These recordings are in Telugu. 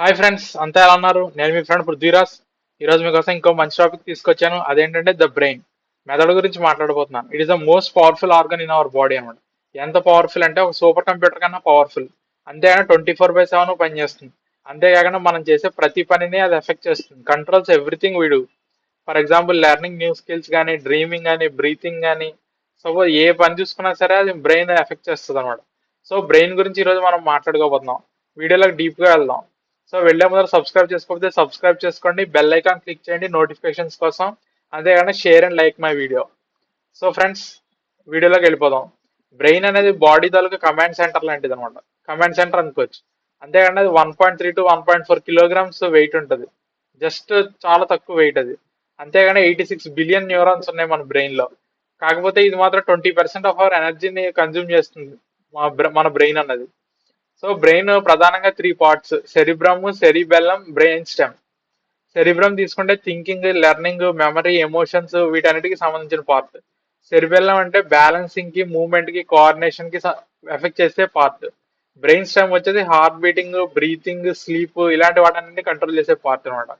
హాయ్ ఫ్రెండ్స్ అంతా ఎలా ఉన్నారు? నేను మీ ఫ్రెండ్ పృథ్వీరాజ్. ఈరోజు మీకోసం ఇంకో మంచి టాపిక్ తీసుకొచ్చాను. అదేంటంటే ద బ్రెయిన్ మెదడు గురించి మాట్లాడబోతున్నాను. It is the most powerful organ in our body అనమాట ఎంత పవర్ఫుల్ అంటే ఒక సూపర్ కంప్యూటర్ కన్నా పవర్ఫుల్ అంతేగాని ట్వంటీ ఫోర్ బై సెవెన్ పనిచేస్తుంది అంతేకాకుండా మనం చేసే ప్రతి పనిని అది ఎఫెక్ట్ చేస్తుంది. కంట్రోల్స్ ఎవ్రీథింగ్ వీడు for example learning new skills కానీ డ్రీమింగ్ కానీ బ్రీతింగ్ కానీ సపోజ్ ఏ పని చూసుకున్నా సరే అది బ్రెయిన్ ఎఫెక్ట్ చేస్తుంది అనమాట సో బ్రెయిన్ గురించి ఈరోజు మనం మాట్లాడుకోబోతున్నాం. వీడియోలోకి డీప్గా వెళ్దాం. సో వెళ్ళే ముందర సబ్స్క్రైబ్ చేసుకోకపోతే సబ్స్క్రైబ్ చేసుకోండి. బెల్ ఐకాన్ క్లిక్ చేయండి నోటిఫికేషన్స్ కోసం. అంతేకాకుండా share and like my video so friends వీడియోలోకి వెళ్ళిపోదాం. బ్రెయిన్ అనేది బాడీ తాలూకు కమాండ్ సెంటర్ లాంటిది అనమాట కమాండ్ సెంటర్ అనుకోవచ్చు. అంతేకాకుండా అది one point three to one point four kilograms weight ఉంటుంది. జస్ట్ చాలా తక్కువ వెయిట్ అది. అంతేగాని ఎయిటీ సిక్స్ బిలియన్ న్యూరాన్స్ ఉన్నాయి మన బ్రెయిన్లో కాకపోతే ఇది మాత్రం ట్వంటీ పర్సెంట్ ఆఫ్ అవర్ ఎనర్జీని కన్జ్యూమ్ చేస్తుంది మా బ్ర- మన బ్రెయిన్ అన్నది. సో బ్రెయిన్ ప్రధానంగా three parts cerebrum cerebellum brain stem. Cerebrum తీసుకుంటే థింకింగ్ లెర్నింగ్ మెమరీ ఎమోషన్స్ వీటన్నిటికి సంబంధించిన పార్ట్ సెరిబెల్లం అంటే బ్యాలెన్సింగ్కి మూమెంట్కి కోఆర్డినేషన్కి ఎఫెక్ట్ చేసే పార్ట్ బ్రెయిన్ స్టెమ్ వచ్చేసి హార్ట్ బీటింగ్ బ్రీతింగ్ స్లీప్ ఇలాంటి వాటన్నిటిని కంట్రోల్ చేసే పార్ట్ అనమాట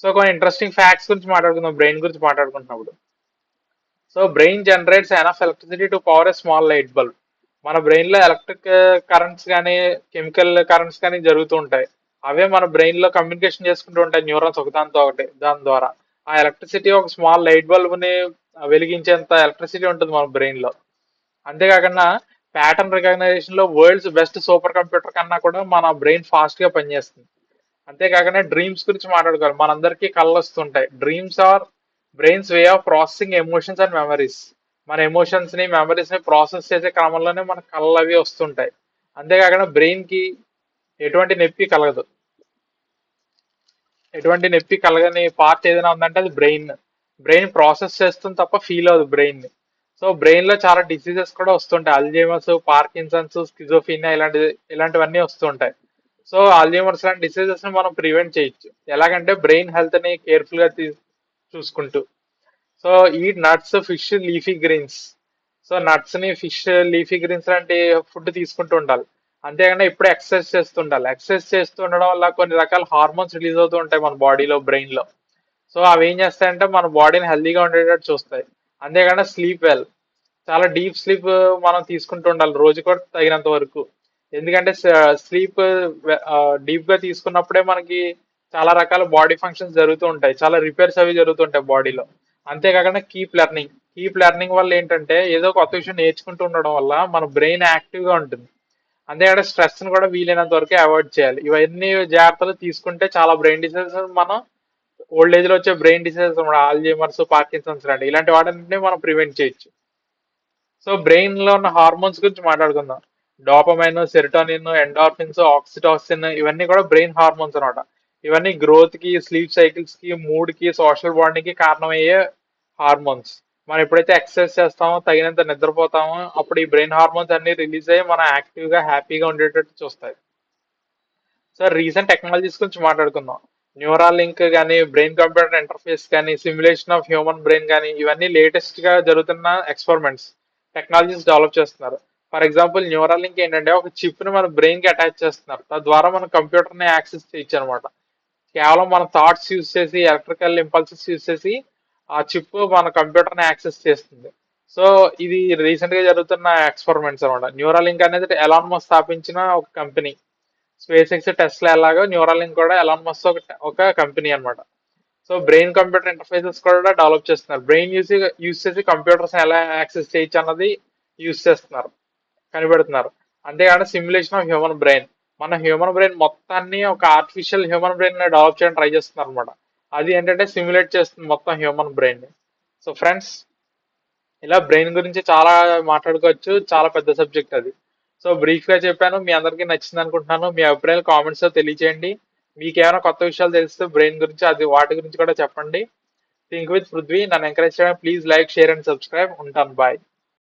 సో కొన్ని ఇంట్రెస్టింగ్ ఫ్యాక్ట్స్ గురించి మాట్లాడుకుందాం బ్రెయిన్ గురించి మాట్లాడుకుంటున్నప్పుడు. So brain generates enough electricity to power a small light bulb మన బ్రెయిన్లో ఎలక్ట్రిక్ కరెంట్స్ కానీ కెమికల్ కరెంట్స్ కానీ జరుగుతూ ఉంటాయి. అవే మన బ్రెయిన్లో కమ్యూనికేషన్ చేసుకుంటూ ఉంటాయి. న్యూరాన్స్ ఒకదానితో ఒకటి దాని ద్వారా. ఆ ఎలక్ట్రిసిటీ ఒక స్మాల్ లైట్ బల్బ్ని వెలిగించేంత ఎలక్ట్రిసిటీ ఉంటుంది మన బ్రెయిన్లో. అంతేకాకుండా ప్యాటర్న్ రికగ్నైజేషన్లో వరల్డ్స్ బెస్ట్ సూపర్ కంప్యూటర్ కన్నా కూడా మన బ్రెయిన్ ఫాస్ట్గా పనిచేస్తుంది. అంతేకాకుండా డ్రీమ్స్ గురించి మాట్లాడుకోవాలి. మనందరికీ కళ్ళు వస్తుంటాయి dreams are brain's way of processing emotions and memories మన ఎమోషన్స్ని మెమరీస్ని ప్రాసెస్ చేసే క్రమంలోనే మన కళ్ళు అవి వస్తుంటాయి. అంతేకాకుండా బ్రెయిన్కి ఎటువంటి నొప్పి కలగదు. ఎటువంటి నొప్పి కలగని పార్ట్ ఏదైనా ఉందంటే అది బ్రెయిన్ బ్రెయిన్ ప్రాసెస్ చేస్తుంది తప్ప ఫీల్ అవ్వదు బ్రెయిన్ని. సో బ్రెయిన్లో చాలా డిసీజెస్ కూడా వస్తుంటాయి. అల్జీమర్స్ పార్కిన్సన్స్ స్కిజోఫీనియా ఇలాంటి ఇలాంటివన్నీ వస్తుంటాయి. సో అల్జీమర్స్ లాంటి డిసీజెస్ని మనం ప్రివెంట్ చేయొచ్చు. ఎలాగంటే బ్రెయిన్ హెల్త్ని కేర్ఫుల్గా తీ- చూసుకుంటూ. సో ఈ nuts fish leafy greens so నట్స్ని fish leafy greens లాంటి ఫుడ్ తీసుకుంటూ ఉండాలి. అంతేకాకుండా ఇప్పుడు ఎక్సర్సైజ్ చేస్తుండాలి ఎక్సర్సైజ్ చేస్తూ ఉండడం వల్ల కొన్ని రకాల హార్మోన్స్ రిలీజ్ అవుతూ ఉంటాయి మన బాడీలో బ్రెయిన్లో. సో అవి ఏం చేస్తాయంటే మన బాడీని హెల్దీగా ఉండేటట్టు చూస్తాయి. అంతేకాకుండా స్లీప్ వెల్ చాలా డీప్ స్లీప్ మనం తీసుకుంటూ ఉండాలి రోజు కూడా తగినంత వరకు. ఎందుకంటే స్లీప్ డీప్గా తీసుకున్నప్పుడే మనకి చాలా రకాల బాడీ ఫంక్షన్స్ జరుగుతూ ఉంటాయి. చాలా రిపేర్స్ అవి జరుగుతుంటాయి బాడీలో అంతేకాకుండా కీప్ లెర్నింగ్ కీప్ లెర్నింగ్ వల్ల ఏంటంటే ఏదో కొత్త విషయం నేర్చుకుంటూ ఉండడం వల్ల మన బ్రెయిన్ యాక్టివ్గా ఉంటుంది. అంతేకాకుండా స్ట్రెస్ని కూడా వీలైనంత వరకు అవాయిడ్ చేయాలి. ఇవన్నీ జాగ్రత్తలు తీసుకుంటే చాలా బ్రెయిన్ డిసీజెస్ మనం ఓల్డ్ ఏజ్లో వచ్చే బ్రెయిన్ డిసీజెస్ ఆల్జీమర్స్ పార్కిన్సన్స్ లాంటి ఇలాంటి వాటిని మనం ప్రివెంట్ చేయొచ్చు. సో బ్రెయిన్లో ఉన్న హార్మోన్స్ గురించి మాట్లాడుకుందాం. డోపమైన్ సెరిటోనిన్ ఎండార్ఫిన్స్ ఆక్సిటాసిన్ ఇవన్నీ కూడా బ్రెయిన్ హార్మోన్స్ అనమాట ఇవన్నీ గ్రోత్కి స్లీప్ సైకిల్స్కి మూడ్కి సోషల్ బాడీకి కారణమయ్యే హార్మోన్స్. మనం ఎప్పుడైతే ఎక్సర్సైజ్ చేస్తామో తగినంత నిద్రపోతామో అప్పుడు ఈ బ్రెయిన్ హార్మోన్స్ అన్ని రిలీజ్ అయ్యి మనం యాక్టివ్గా హ్యాపీగా ఉండేటట్టు చూస్తాయి. సో రీసెంట్ టెక్నాలజీస్ గురించి మాట్లాడుకుందాం. న్యూరల్ లింక్ కానీ బ్రెయిన్ కంప్యూటర్ ఇంటర్ఫేస్ కానీ సిమ్యులేషన్ ఆఫ్ హ్యూమన్ బ్రెయిన్ కానీ ఇవన్నీ లేటెస్ట్గా జరుగుతున్న ఎక్స్పెరిమెంట్స్ టెక్నాలజీస్ డెవలప్ చేస్తున్నారు. ఫర్ ఎగ్జాంపుల్ న్యూరల్ లింక్ ఏంటంటే ఒక చిప్ని మన బ్రెయిన్కి అటాచ్ చేస్తున్నారు. తద్వారా మన కంప్యూటర్ని యాక్సెస్ చేయొచ్చు అనమాట కేవలం మన థాట్స్ యూజ్ చేసి ఎలక్ట్రికల్ ఇంపల్సెస్ యూజ్ చేసి ఆ చిప్ మన కంప్యూటర్ని యాక్సెస్ చేస్తుంది. సో ఇది రీసెంట్గా జరుగుతున్న ఎక్స్పెరిమెంట్స్ అనమాట న్యూరాలింక్ అనేది ఎలాన్ మస్ స్థాపించిన ఒక కంపెనీ. స్పేస్ ఎక్స్ టెస్లా ఎలాగో న్యూరాలింక్ కూడా ఎలాన్ మస్ ఒక ఒక కంపెనీ అనమాట సో బ్రెయిన్ కంప్యూటర్ ఇంటర్ఫేసెస్ కూడా డెవలప్ చేస్తున్నారు. బ్రెయిన్ యూజ్ యూజ్ చేసి కంప్యూటర్స్ ఎలా యాక్సెస్ చేయొచ్చు అన్నది యూజ్ చేస్తున్నారు. కనిపెడుతున్నారు. అంతేకాని సిమ్యులేషన్ ఆఫ్ హ్యూమన్ బ్రెయిన్ మన హ్యూమన్ బ్రెయిన్ మొత్తాన్ని ఒక ఆర్టిఫిషియల్ హ్యూమన్ బ్రెయిన్ డెవలప్ చేయడం ట్రై చేస్తున్నారు అనమాట అది ఏంటంటే సిమ్యులేట్ చేస్తుంది మొత్తం హ్యూమన్ బ్రెయిన్ సో ఫ్రెండ్స్ ఇలా బ్రెయిన్ గురించి చాలా మాట్లాడుకోవచ్చు. చాలా పెద్ద సబ్జెక్ట్ అది. సో బ్రీఫ్గా చెప్పాను మీ అందరికీ నచ్చింది అనుకుంటున్నాను. మీ అభిప్రాయాలు కామెంట్స్లో తెలియజేయండి తెలియచేయండి. మీకు ఏమైనా కొత్త విషయాలు తెలిస్తే బ్రెయిన్ గురించి అది వాటి గురించి కూడా చెప్పండి. థింక్ విత్ పృథ్వీ నన్ను ఎంకరేజ్ చేయడం please like share and subscribe ఉంటాను. బాయ్